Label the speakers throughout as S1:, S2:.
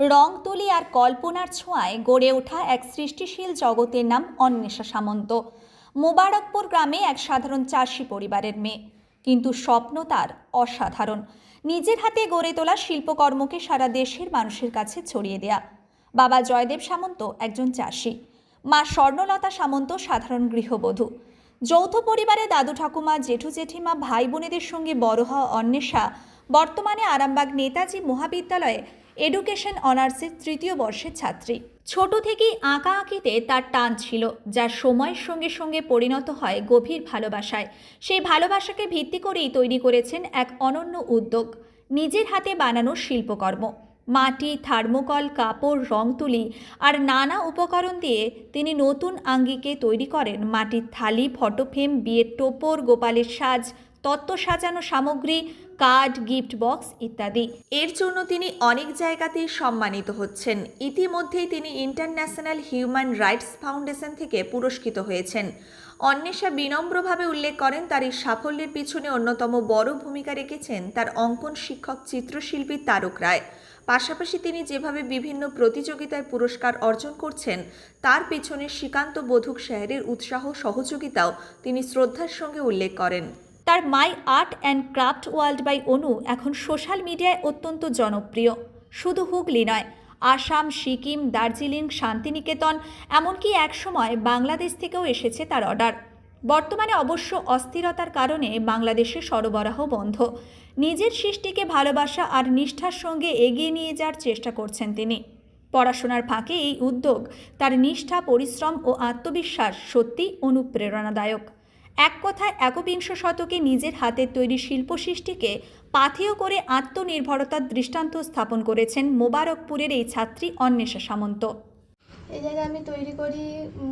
S1: রং তুলি আর কল্পনার ছোঁয়ায় গড়ে ওঠা এক সৃষ্টিশীল জগতের নাম অন্বেষা সামন্ত। মোবারকপুর গ্রামে এক সাধারণ চাষি পরিবারের মেয়ে। কিন্তু স্বপ্ন তার অসাধারণ। নিজের হাতে গড়ে তোলা শিল্পকর্মকে সারা দেশের মানুষের কাছে ছড়িয়ে দেয়া। বাবা জয়দেব সামন্ত একজন চাষি। মা স্বর্ণলতা সামন্ত সাধারণ গৃহবধূ। যৌথ পরিবারে দাদু ঠাকুমা, জেঠু জেঠিমা, ভাই বোনেদের সঙ্গে বড় হওয়া অন্বেষা, বর্তমানে আরামবাগ নেতাজি মহাবিদ্যালয়ে এডুকেশন অনার্সের তৃতীয় বর্ষের ছাত্রী। ছোট থেকেই আঁকা আঁকিতে তার টান ছিল, যা সময়ের সঙ্গে সঙ্গে পরিণত হয় গভীর ভালোবাসায়। সেই ভালোবাসাকে ভিত্তি করেই তৈরি করেছেন এক অনন্য উদ্যোগ, নিজের হাতে বানানো শিল্পকর্ম। মাটি, থার্মোকল, কাপড়, রং তুলি আর নানা উপকরণ দিয়ে তিনি নতুন আঙ্গিকে তৈরি করেন। মাটির থালি ফটোফ্রেম বিয়ের টোপর, গোপালের সাজ, তত্ত্ব সাজানো সামগ্রী কার্ড, গিফট বক্স ইত্যাদি। এর জন্য তিনি অনেক জায়গাতেই সম্মানিত হচ্ছেন। ইতিমধ্যেই তিনি ইন্টারন্যাশনাল হিউম্যান রাইটস ফাউন্ডেশন থেকে পুরস্কৃত হয়েছেন। অন্বেষা বিনম্রভাবে উল্লেখ করেন, তার এই সাফল্যের পিছনে অন্যতম বড় ভূমিকা রেখেছেন তার অঙ্কন শিক্ষক চিত্রশিল্পী তারক রায়। পাশাপাশি তিনি যেভাবে বিভিন্ন প্রতিযোগিতায় পুরস্কার অর্জন করছেন, তার পেছনে শ্রীকান্ত বধুক স্যারের উৎসাহ সহযোগিতাও তিনি শ্রদ্ধার সঙ্গে উল্লেখ করেন। তার my art and craft world by Anu এখন সোশ্যাল মিডিয়ায় অত্যন্ত জনপ্রিয়। শুধু হুগলি নয়, আসাম, সিকিম, দার্জিলিং, শান্তিনিকেতন এমনকি একসময় বাংলাদেশ থেকেও এসেছে তার অর্ডার। বর্তমানে অবশ্য অস্থিরতার কারণে বাংলাদেশে সরবরাহ বন্ধ। নিজের সৃষ্টিকে ভালোবাসা আর নিষ্ঠার সঙ্গে এগিয়ে নিয়ে যাওয়ার চেষ্টা করছেন তিনি। পড়াশোনার ফাঁকে এই উদ্যোগ তার নিষ্ঠা, পরিশ্রম ও আত্মবিশ্বাস সত্যি অনুপ্রেরণাদায়ক। এক কথায় একবিংশ শতকে নিজের হাতের তৈরি শিল্প সৃষ্টিকে পাথেয় করে আত্মনির্ভরতার দৃষ্টান্ত স্থাপন করেছেন মোবারকপুরের এই ছাত্রী অন্বেষা সামন্ত।
S2: এই জায়গায় আমি তৈরি করি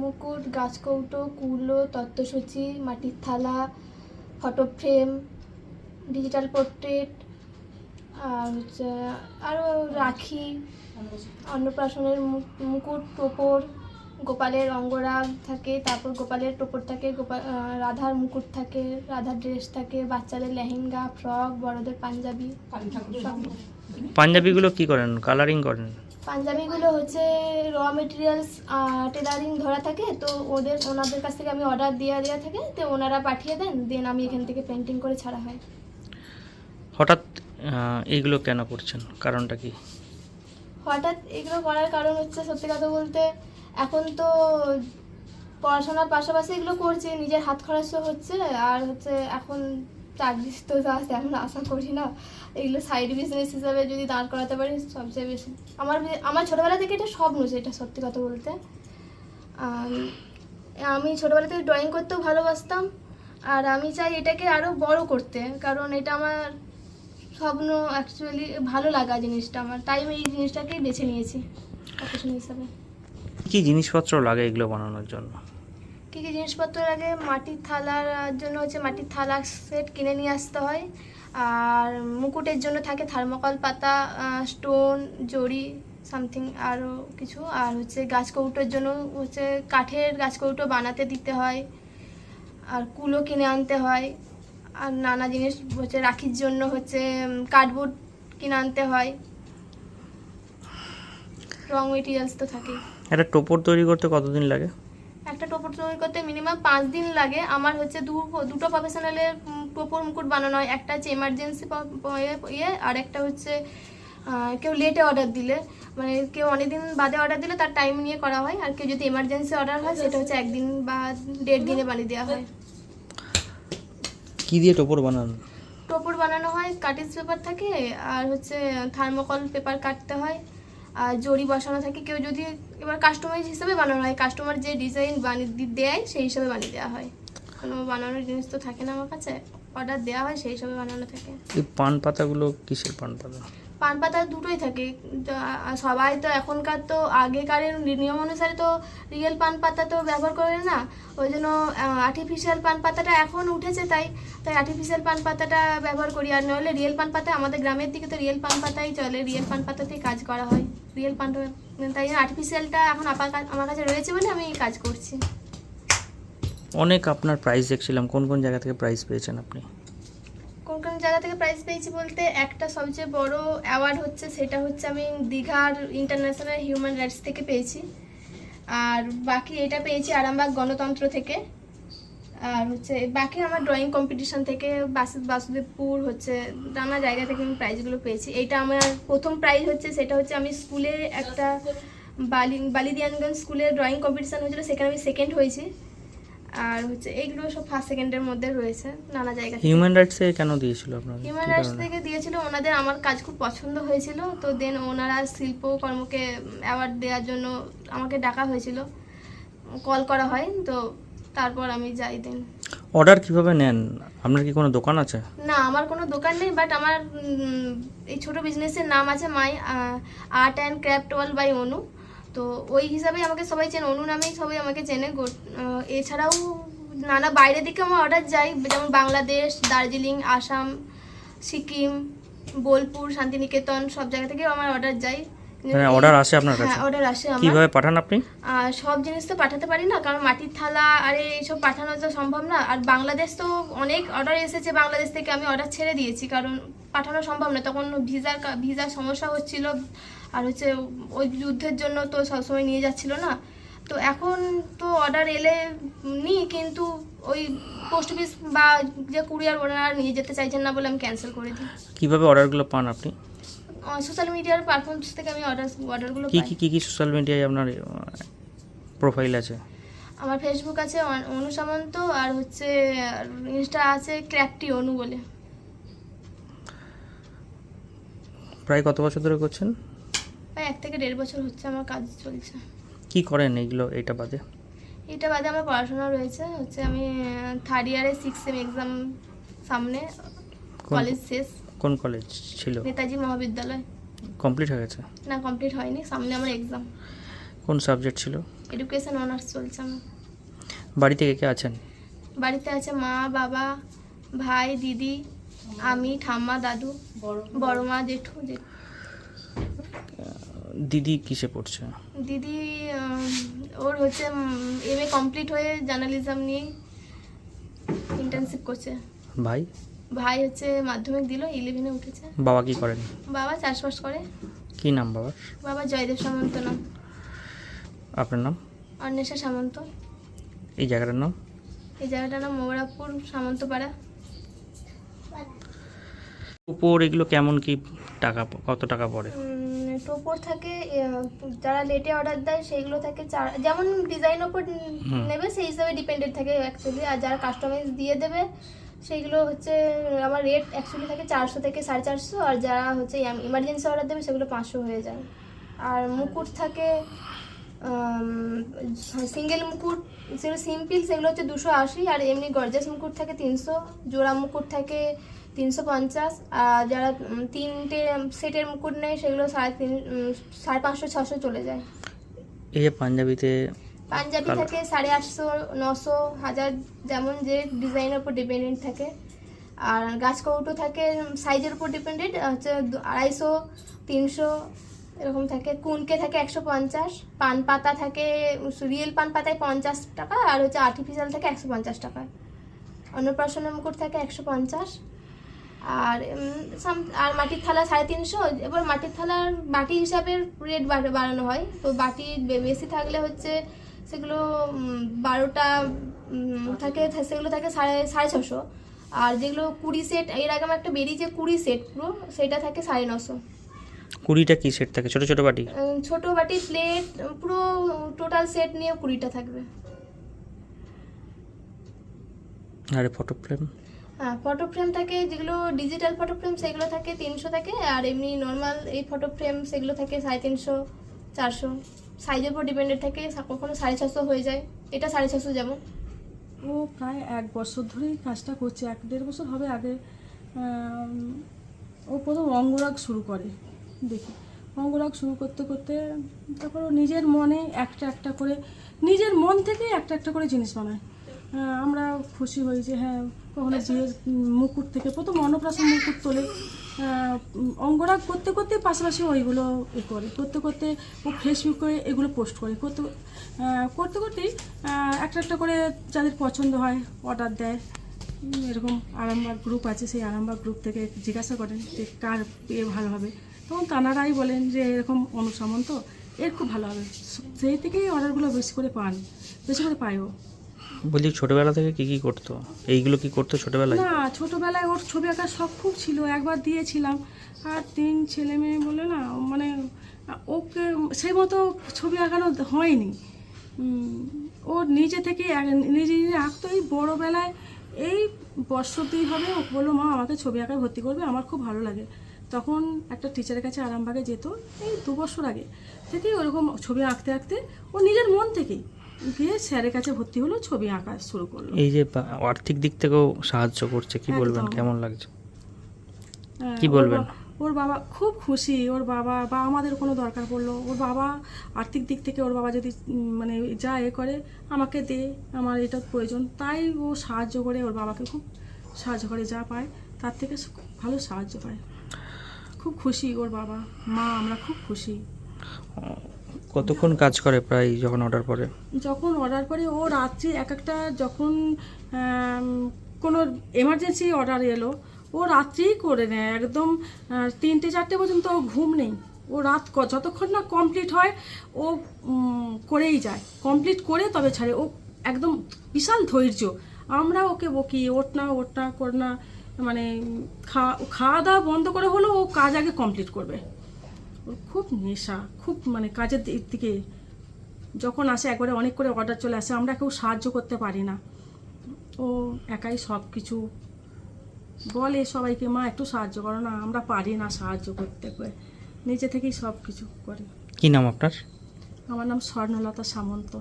S2: মুকুট, গাছকৌটো, কুলো, তত্ত্বসূচি, মাটির থালা, ফটো ফ্রেম, ডিজিটাল পোর্ট্রেট, আর হচ্ছে আরও রাখি, অন্নপ্রাশনের মুকুট টোপর গোপালের অঙ্গরাগ থাকে তারপর গোপালের টোপর থাকে গোপাল রাধার মুকুট থাকে রাধার ড্রেস থাকে বাচ্চাদের লেহেঙ্গা ফ্রক বড়দের পাঞ্জাবি
S3: পাঞ্জাবিগুলো কি করেন? কালারিং করেন?
S2: পাঞ্জাবিগুলো হচ্ছে র মেটেরিয়ালস টেলারিং ধরা থাকে তো ওদের ওনাদের কাছ থেকে আমি অর্ডার দেওয়া দেওয়া থাকে তো ওনারা পাঠিয়ে দেন দেন আমি এখান থেকে পেন্টিং করে ছাড়া হয়।
S3: হঠাৎ এইগুলো কেন করছেন? কারণটা কি?
S2: হঠাৎ এগুলো করার কারণ হচ্ছে সত্যি কথা বলতে এখন তো পড়াশোনার পাশাপাশি এগুলো করছি, নিজের হাত খরচও হচ্ছে, আর হচ্ছে এখন চাকরি তো যা তেমন আশা করি না, এগুলো সাইড বিজনেস হিসাবে যদি দাঁড় করাতে পারি সবচেয়ে বেশি। আমার আমার ছোটোবেলা থেকে এটা স্বপ্ন সেটা সত্যি কথা বলতে। আমি ছোটোবেলা থেকে ড্রয়িং করতেও ভালোবাসতাম, আর আমি চাই এটাকে আরও বড় করতে, কারণ এটা আমার স্বপ্ন অ্যাকচুয়ালি ভালো লাগা জিনিসটা, আমার তাই আমি এই জিনিসটাকেই বেছে নিয়েছি হিসাবে।
S3: কি জিনিসপত্র লাগে এগুলো বানানোর জন্য?
S2: কী কী জিনিসপত্র লাগে? মাটির থালার জন্য হচ্ছে মাটির থালা সেট কিনে নিয়ে আসতে হয়। আর মুকুটের জন্য থাকে থার্মোকল পাতা স্টোন জড়ি সামথিং আরও কিছু। আর হচ্ছে গাছ কৌটোর জন্য হচ্ছে কাঠের গাছ কৌটো বানাতে দিতে হয়। আর কুলো কিনে আনতে হয়। আর নানা জিনিস হচ্ছে রাখির জন্য হচ্ছে কার্ডবোর্ড কিনে আনতে হয়। রং মেটেরিয়ালস তো থাকেই।
S3: একটা টোপর তৈরি করতে কতদিন লাগে?
S2: একটা টোপর তৈরি করতে মিনিমাম পাঁচ দিন লাগে। আমার হচ্ছে দু দুটো প্রফেশনালের টোপর মুকুট বানানো হয়। একটা হচ্ছে এমার্জেন্সি ইয়ে আর একটা হচ্ছে কেউ লেটে অর্ডার দিলে। মানে কেউ অনেকদিন বাদে অর্ডার দিলে তার টাইম নিয়ে করা হয়। আর কেউ যদি এমার্জেন্সি অর্ডার হয় সেটা হচ্ছে একদিন বা দেড় দিনে বানিয়ে দেওয়া হয়।
S3: কি দিয়ে টোপর বানানো?
S2: টোপর বানানো হয় কাটিজ পেপার থাকে আর হচ্ছে থার্মোকল পেপার কাটতে হয়। আর জরি বসানো থাকে, কেউ যদি এবার কাস্টমাইজ হিসেবে বানানো হয় কাস্টমার যে ডিজাইন বানিয়ে দেয়, সেই হিসাবে বানিয়ে দেওয়া হয়। কোনো বানানোর জিনিস তো থাকে না আমার কাছে অর্ডার দেওয়া হয়, সেই হিসাবে বানানো থাকে।
S3: এই পান পাতাগুলো কিসের পান পাতা
S2: পান পাতা দুটোই থাকে। সবাই তো এখনকার তো আগেকারের নিয়ম অনুসারে তো রিয়েল পান পাতা তো ব্যবহার করে না। ওই জন্য আর্টিফিশিয়াল পান পাতাটা এখন উঠেছে তাই। তাই আর্টিফিশিয়াল পান পাতাটা ব্যবহার করি। আর নইলে রিয়েল পান পাতা আমাদের গ্রামের দিকে তো রিয়েল পান পাতাই চলে। রিয়েল পান পাতাতেই কাজ করা হয়। রিয়েল পান তাই জন্য আর্টিফিশিয়ালটা এখন আমার কাছে রয়েছে বলে আমি কাজ করছি।
S3: অনেক আপনার প্রাইস দেখছিলাম। কোন কোন জায়গা থেকে প্রাইস পেয়েছেন আপনি?
S2: কোন কোন জায়গা থেকে প্রাইজ পেয়েছি বলতে একটা সবচেয়ে বড় অ্যাওয়ার্ড হচ্ছে, সেটা হচ্ছে আমি দীঘার ইন্টারন্যাশনাল হিউম্যান রাইটস থেকে পেয়েছি। আর বাকি এটা পেয়েছি আরামবাগ গণতন্ত্র থেকে। আর হচ্ছে বাকি আমার ড্রয়িং কম্পিটিশন থেকে বাসু, বাসুদেবপুর হচ্ছে নানা জায়গা থেকে আমি প্রাইজগুলো পেয়েছি। এইটা আমার প্রথম প্রাইজ হচ্ছে, সেটা হচ্ছে আমি স্কুলে একটা বালি, বালিদিয়ানগঞ্জ স্কুলে ড্রয়িং কম্পিটিশান হয়েছিল, সেখানে আমি সেকেন্ড হয়েছি। আর হচ্ছে এইগুলো সব ফার্স্ট সেকেন্ডের মধ্যে রয়েছে নানা জায়গা থেকে।
S3: হিউম্যান রাইটসে কেন দিয়েছিল আপনাকে কি
S2: হিউম্যান রাইটস থেকে দিয়েছিল ওনাদের আমার কাজ খুব পছন্দ হয়েছিল তো দেন ওনারা শিল্পকর্মকে অ্যাওয়ার্ড দেওয়ার জন্য আমাকে ডাকা হয়েছিল কল করা হয় তো তারপর আমি যাই দেন
S3: অর্ডার কীভাবে নেন? আপনার কি কোনো দোকান আছে?
S2: না আমার কোনো দোকান নেই বাট আমার এই ছোট বিজনেসের নাম আছে my art and craft wall by Anu তো ওই হিসাবে আমাকে সবাই চেনে অনু নামেই সবাই আমাকে চেনে। এছাড়াও নানা বাইরের দিকে আমার অর্ডার যাই যেমন বাংলাদেশ দার্জিলিং আসাম সিকিম বোলপুর শান্তিনিকেতন সব জায়গা থেকেও আমার অর্ডার যাই।
S3: হ্যাঁ অর্ডার আসে আপনার কাছে।
S2: হ্যাঁ অর্ডার আসে আমার।
S3: কীভাবে পাঠান আপনি?
S2: আর সব জিনিস তো পাঠাতে পারি না কারণ মাটির থালা আর এইসব পাঠানো তো সম্ভব না। আর বাংলাদেশ তো অনেক অর্ডার এসেছে বাংলাদেশ থেকে আমি অর্ডার ছেড়ে দিয়েছি কারণ পাঠানো সম্ভব না। তখন ভিসার ভিসার সমস্যা হচ্ছিল আর হচ্ছে ওই যুদ্ধের জন্য তো সবসময় নিয়ে যাচ্ছিল না। তো এখন তো অর্ডার এলে নিই কিন্তু ওই পোস্ট অফিস বা যে কুরিয়ার ওনারা নিয়ে যেতে চাইছেন না বলে আমি ক্যান্সেল করে দিই।
S3: কীভাবে অর্ডারগুলো পান আপনি?
S2: সোশ্যাল মিডিয়ার প্ল্যাটফর্মস থেকে আমি অর্ডার অর্ডারগুলো
S3: কি কি কি কি সোশ্যাল মিডিয়ায় আপনার প্রোফাইল আছে?
S2: আমার ফেসবুক আছে অনু সামন্ত আর হচ্ছে ইনস্টা আছে ক্র্যাপটি অনু বলে।
S3: প্রায় কত বছর ধরে করছেন?
S2: প্রায় এক থেকে দেড় বছর হচ্ছে আমার কাজ চলছে।
S3: কি করেন এইগুলো এটা বাদে?
S2: এটা বাদে আমার পড়াশোনা রয়েছে হচ্ছে আমি থার্ড ইয়ারে সিক্স সেম এক্সাম সামনে কলেজ শেষ।
S3: কোন কলেজ ছিল?
S2: নেতাজি মহাবিদ্যালয়।
S3: কমপ্লিট হয়ে গেছে?
S2: না কমপ্লিট হয়নি সামনে আমার এক্সাম
S3: কোন সাবজেক্ট ছিল?
S2: এডুকেশন অনার্স চলছে আমার।
S3: বাড়ি থেকে কে আছেন?
S2: বাড়িতে আছে মা বাবা ভাই দিদি আমি ঠাম্মা দাদু বড় মা জেঠু জেঠু।
S3: দিদি কিসে পড়ছে?
S2: দিদি ওর হচ্ছে এম এ কমপ্লিট হয়ে জার্নালিজম নিয়ে ইন্টার্নশিপ করছে।
S3: ভাই?
S2: ভাই হচ্ছে মাধ্যমিক দিল ইলেভেনে উঠেছে।
S3: বাবা কি করেন?
S2: বাবা চাষবাস করে।
S3: কি নাম বাবার?
S2: বাবা জয়দেব সামন্ত নাম।
S3: আপনার নাম?
S2: অন্বেষা সামন্ত।
S3: এই জায়গাটার নাম?
S2: এই জায়গাটার নাম মোগরাপুর সামন্তপাড়া।
S3: উপর এগুলো কেমন কি টাকা কত টাকা পড়ে?
S2: টোপর থাকে যারা লেটে অর্ডার দেয় সেইগুলো থাকে চার যেমন ডিজাইন ওপর নেবে সেই হিসাবে ডিপেন্ডেড থাকে অ্যাকচুয়ালি আর যারা কাস্টমাইজ দিয়ে দেবে সেইগুলো হচ্ছে আমার রেট অ্যাকচুয়ালি থাকে চারশো থেকে সাড়ে চারশো আর যারা হচ্ছে ইমার্জেন্সি অর্ডার দেবে সেগুলো পাঁচশো হয়ে যায়। আর মুকুট থাকে সিঙ্গেল মুকুট সেগুলো সিম্পল সেগুলো হচ্ছে দুশো আশি আর এমনি গর্জাস মুকুট থাকে তিনশো জোড়া মুকুট থাকে তিনশো পঞ্চাশ আর যারা তিনটে সেটের মুকুট নেয় সেগুলো সাড়ে তিন সাড়ে পাঁচশো ছশো চলে যায়।
S3: এই যে পাঞ্জাবিতে
S2: পাঞ্জাবি থাকে সাড়ে আটশো নশো হাজার যেমন যে ডিজাইনের উপর ডিপেন্ডেন্ট থাকে। আর গাছ কৌটো থাকে সাইজের উপর ডিপেন্ডেন্ট হচ্ছে আড়াইশো তিনশো এরকম থাকে। কুনকে থাকে একশো পঞ্চাশ পান পাতা থাকে রিয়েল পান পাতায় পঞ্চাশ টাকা আর হচ্ছে আর্টিফিশিয়াল থাকে একশো পঞ্চাশ টাকা। অন্নপ্রাশনের মুকুট থাকে একশো পঞ্চাশ। আর সাম- আর মাটির থালা সাড়ে তিনশো এবার মাটির থালার বাটি হিসাবে রেট বাড়ানো হয়। তো বাটি বেশি থাকলে হচ্ছে সেগুলো বারোটা থাকে সেগুলো থাকে সাড়ে সাড়ে ছশো আর যেগুলো কুড়ি সেট এর আগে আমার একটা বেরিয়েছে কুড়ি সেট পুরো সেটা থাকে সাড়ে নশো।
S3: কুড়িটা কি সেট থাকে? ছোট ছোট বাটি?
S2: ছোট বাটি প্লেট পুরো টোটাল সেট নিয়ে কুড়িটা থাকবে।
S3: আর ফটো ফ্রেম।
S2: ফটো ফ্রেম থাকে যেগুলো ডিজিটাল ফটো ফ্রেম সেগুলো থাকে তিনশো থাকে, আর এমনি নর্মাল এই ফটো ফ্রেম সেগুলো থাকে সাড়ে তিনশো, চারশো। সাইজের উপর ডিপেন্ডেড থাকে কখনো সাড়ে ছশো হয়ে যায়। এটা সাড়ে ছশো যেমন।
S4: ও, প্রায় এক বছর ধরেই কাজটা করছে। এক দেড় বছর হবে আগে ও প্রথম অঙ্গরাগ শুরু করে। দেখি। অঙ্গরাগ শুরু করতে করতে তারপর ও নিজের মনে একটা একটা করে, নিজের মন থেকে একটা একটা করে জিনিস বানায়। আমরা খুশি হই যে হ্যাঁ কখনো বিয়ের মুকুট থেকে প্রথম অন্নপ্রাশন মুকুট তোলে। অঙ্গরাগ করতে করতে পাশাপাশি ওইগুলো এ করে। করতে করতে ও ফেসবুকে এগুলো পোস্ট করে। করতে করতে করতেই একটা একটা করে যাদের পছন্দ হয় অর্ডার দেয়। এরকম আরামবাগ গ্রুপ আছে, সেই আরামবাগ গ্রুপ থেকে জিজ্ঞাসা করেন যে কার এ ভালো হবে। তখন তানারাই বলেন যে এরকম অনুসামন্ত এর খুব ভালো হবে। সেই থেকেই অর্ডারগুলো বেশি করে পান, বেশি করে পায়ও।
S3: বলছি ছোটবেলা থেকে কি কি করতো? এইগুলো কি করতো ছোটবেলায়?
S4: না, ছোটবেলায় ওর ছবি আঁকার শখ খুব ছিল, একবার দিয়েছিলাম। আর তিন ছেলে মেয়ে বলে না মানে ওকে সেই মতো ছবি আঁকানো হয়নি। ও নিজে থেকে নিজে নিজে আঁকতো। এই বড়োবেলায় এই দুই হবে, ও বলল, মা, আমাকে ছবি আঁকায় ভর্তি করবে, আমার খুব ভালো লাগে। তখন একটা টিচারের কাছে আরামবাগে যেত, এই দু বছর আগে থেকেই ওরকম ছবি আঁকতে আঁকতে, ও নিজের মন থেকেই গিয়ে স্যারের কাছে ভর্তি হলো ছবি আঁকা শুরু করল।
S3: এই যে আর্থিক দিক থেকেও সাহায্য করছে কি বলবেন? কেমন লাগছে?
S4: হ্যাঁ,
S3: কি বলবেন?
S4: ওর বাবা খুব খুশি ওর বাবা বা আমাদের কোনো দরকার পড়ল। ওর বাবা আর্থিক দিক থেকে ওর বাবা যদি মানে যা এ করে আমাকে দে আমার এটা প্রয়োজন। তাই ও সাহায্য করে ওর বাবাকে খুব সাহায্য করে যা পায় তার থেকে খুব ভালো সাহায্য পায়। খুব খুশি ওর বাবা মা আমরা খুব খুশি।
S3: কতক্ষণ কাজ করে প্রায় যখন অর্ডার পরে?
S4: যখন অর্ডার করে ও রাত্রি এক একটা যখন কোনো এমার্জেন্সি অর্ডার এলো, ও রাত্রিই করে নেয়। একদম তিনটে, চারটে পর্যন্ত ও ঘুম নেই। ও রাত যতক্ষণ না কমপ্লিট হয়, ও করেই যায়। কমপ্লিট করে তবে ছাড়ে। ও একদম বিশাল ধৈর্য। আমরা ওকে বকি, ওঠ না ওঠ না, কর না মানে খাওয়া দাওয়া বন্ধ করে হলেও ও কাজ আগে কমপ্লিট করবে। খুব নেশা খুব মানে কাজের দিক থেকে যখন আসে একবারে অনেক করে অর্ডার চলে আসে আমরা কেউ সাহায্য করতে পারি না। ও একাই সব কিছু বলে সবাইকে মা একটু সাহায্য করো না আমরা পারি না সাহায্য করতে করে। নিজে থেকেই সব কিছু করে।
S3: কি নাম আপনার?
S4: আমার নাম স্বর্ণলতা সামন্ত।